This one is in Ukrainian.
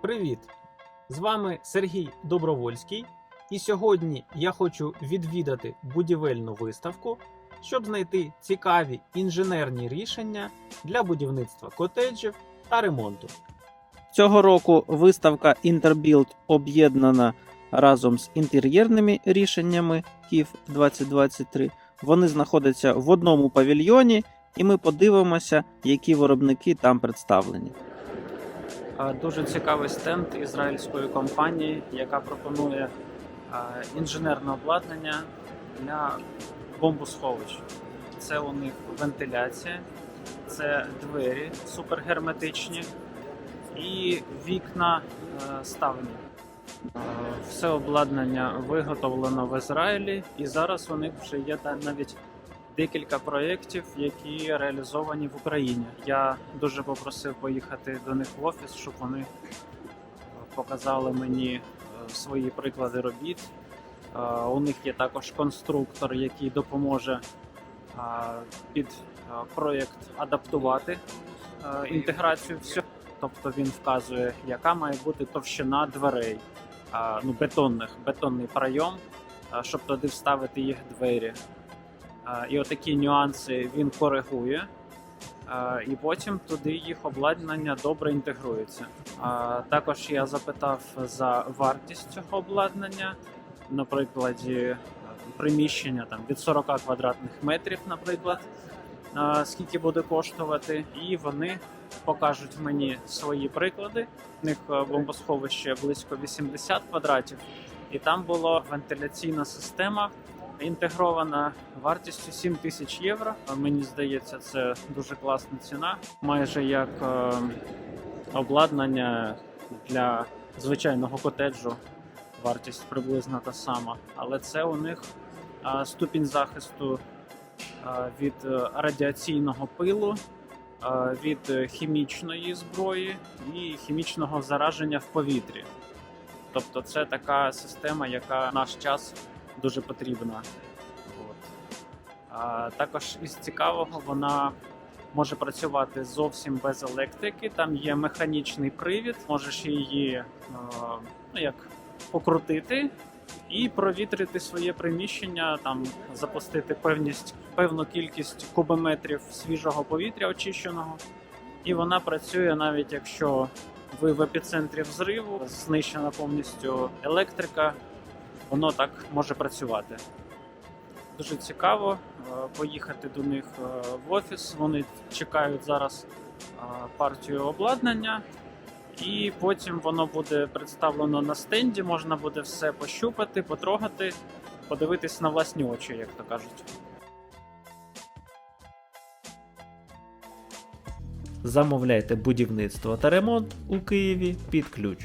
Привіт! З вами Сергій Добровольський, і сьогодні я хочу відвідати будівельну виставку, щоб знайти цікаві інженерні рішення для будівництва котеджів та ремонту. Цього року виставка Interbuild об'єднана разом з інтер'єрними рішеннями KIF 2023. Вони знаходяться в одному павільйоні, і ми подивимося, які виробники там представлені. Дуже цікавий стенд ізраїльської компанії, яка пропонує інженерне обладнання для бомбосховищ. Це у них вентиляція, це двері супергерметичні і вікна е, ставні. Все обладнання виготовлено в Ізраїлі, і зараз у них вже є навіть декілька проєктів, які реалізовані в Україні. Я дуже попросив поїхати до них в офіс, щоб вони е, показали мені е, свої приклади робіт. Е, У них є також конструктор, який допоможе під проєкт адаптувати інтеграцію всього. Тобто він вказує, яка має бути товщина дверей, ну, бетонних, бетонний прийом, щоб туди вставити їх двері. І отакі нюанси він коригує, і потім туди їх обладнання добре інтегрується. Також я запитав за вартість цього обладнання, на прикладі е, приміщення там, від 40 квадратних метрів, наприклад, скільки буде коштувати, і вони покажуть мені свої приклади. У них е, бомбосховище близько 80 квадратів, і там була вентиляційна система інтегрована вартістю 7 тисяч євро. Мені здається, це дуже класна ціна, майже як е, обладнання для звичайного котеджу. Вартість приблизно та сама, але це у них е, ступінь захисту е, від радіаційного пилу, від хімічної зброї і хімічного зараження в повітрі. Тобто, це така система, яка в наш час дуже потрібна. От. А, також із цікавого вона може працювати зовсім без електрики. Там є механічний привід, можеш її е, ну, як покрутити і провітрити своє приміщення, там запустити певність, певну кількість кубометрів свіжого повітря очищеного. І вона працює навіть якщо ви в епіцентрі взриву, знищена повністю електрика, воно так може працювати. Дуже цікаво е, поїхати до них е, в офіс. Вони чекають зараз е, партію обладнання, і потім воно буде представлено на стенді. Можна буде все пощупати, потрогати, подивитись на власні очі, як то кажуть. Замовляйте будівництво та ремонт у Києві під ключ.